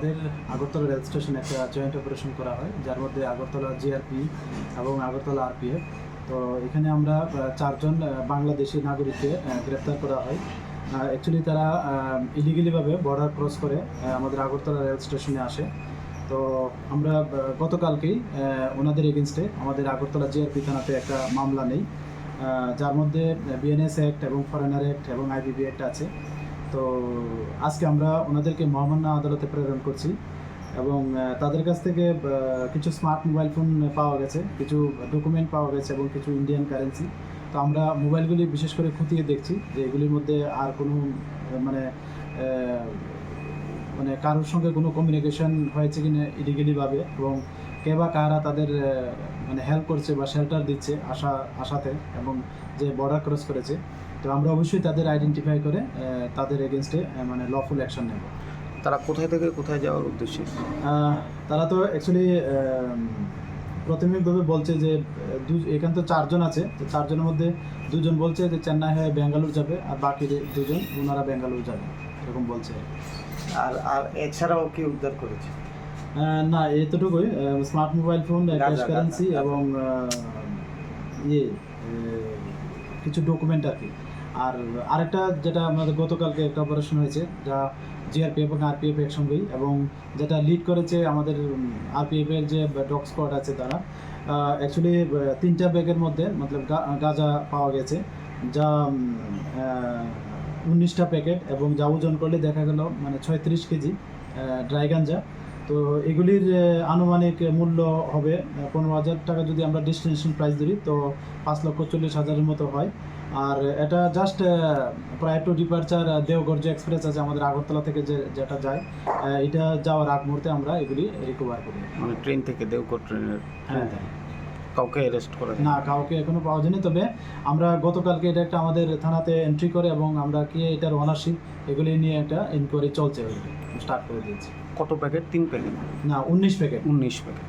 আমাদের আগরতলা রেল স্টেশনে একটা জয়েন্ট অপারেশন করা হয়, যার মধ্যে আগরতলা জিআরপি এবং আগরতলা আরপিএফ তো এখানে আমরা চারজন বাংলাদেশি নাগরিককে গ্রেপ্তার করা হয়। অ্যাকচুয়ালি তারা ইলিগেলিভাবে বর্ডার ক্রস করে আমাদের আগরতলা রেল স্টেশনে আসে। তো আমরা গতকালকেই ওনাদের এগেনস্টে আমাদের আগরতলা জিআরপি থানাতে একটা মামলা নেই। যার মধ্যে বিএনএস অ্যাক্ট এবং ফরেনার অ্যাক্ট এবং আইবিবি অ্যাক্ট আছে। তো আজকে আমরা ওনাদেরকে মহামান্য আদালতে প্রেরণ করছি এবং তাদের কাছ থেকে কিছু স্মার্ট মোবাইল ফোন পাওয়া গেছে, কিছু ডকুমেন্ট পাওয়া গেছে এবং কিছু ইন্ডিয়ান কারেন্সি তো আমরা মোবাইলগুলি বিশেষ করে খতিয়ে দেখছি যে এগুলির মধ্যে আর কোনো মানে মানে কারোর সঙ্গে কোনো কমিউনিকেশন হয়েছে কিনা ইলিগেলিভাবে এবং কে বা কারা তাদের মানে হেল্প করছে বা শেল্টার দিচ্ছে আশা আশাতে এবং যে বর্ডার ক্রস করেছে তো আমরা অবশ্যই তাদের আইডেন্টিফাই করে তাদের এগেনস্টে মানে লফুল অ্যাকশন নেব। তারা কোথায় থেকে কোথায় যাওয়ার উদ্দেশ্যে? তারা তো অ্যাকচুয়ালি প্রাথমিকভাবে বলছে যে দু- এখানে তো চারজন আছে তো চারজনের মধ্যে দুজন বলছে যে চেন্নাই হয়ে ব্যাঙ্গালোর যাবে আর বাকি দুজন ওনারা ব্যাঙ্গালোর যাবে এরকম বলছে। আর আর এছাড়াও কি উদ্ধার করেছে? না এতটুকুই। Smart mobile phone cash currency এবং ইয়ে কিছু ডকুমেন্ট আর কি। আর আরেকটা যেটা আমাদের গতকালকে একটা অপারেশন হয়েছে যা জিআরপিএফ এবং আরপিএফ একসঙ্গেই এবং যেটা লিড করেছে আমাদের আরপিএফ এর যে ডগ স্কোয়াড আছে তারা অ্যাকচুয়ালি তিনটা ব্যাগের মধ্যে মতলব গাঁজা পাওয়া গেছে যা উনিশটা প্যাকেট এবং যা ওজন করলে দেখা গেল মানে ছয়ত্রিশ কেজি ড্রাই গাঞ্জা তো এগুলির আনুমানিক মূল্য হবে পনেরো হাজার টাকা যদি আমরা ডেস্টিনেশন প্রাইস ধরি তো পাঁচ লক্ষ চল্লিশ হাজারের মতো হয়। আর এটা জাস্ট প্রায় টু ডিপার্চার দেওঘর যে এক্সপ্রেস আছে আমাদের আগরতলা থেকে যে যেটা যায় এটা যাওয়ার আগ মুহূর্তে আমরা এগুলি রিকভার করি। মানে ট্রেন থেকে দেওঘর ট্রেনের হ্যাঁ। কাউকে অ্যারেস্ট করে না কাউকে এখনও পাওয়া যায়নি। তবে আমরা গতকালকে এটা একটা আমাদের থানাতে এন্ট্রি করে এবং আমরা কি এটার ওনারশিপ এগুলি নিয়ে একটা ইনকোয়ারি চলছে স্টার্ট করে দিয়েছি। কত প্যাকেট তিন প্যাকেট না উনিশ প্যাকেট উনিশ প্যাকেট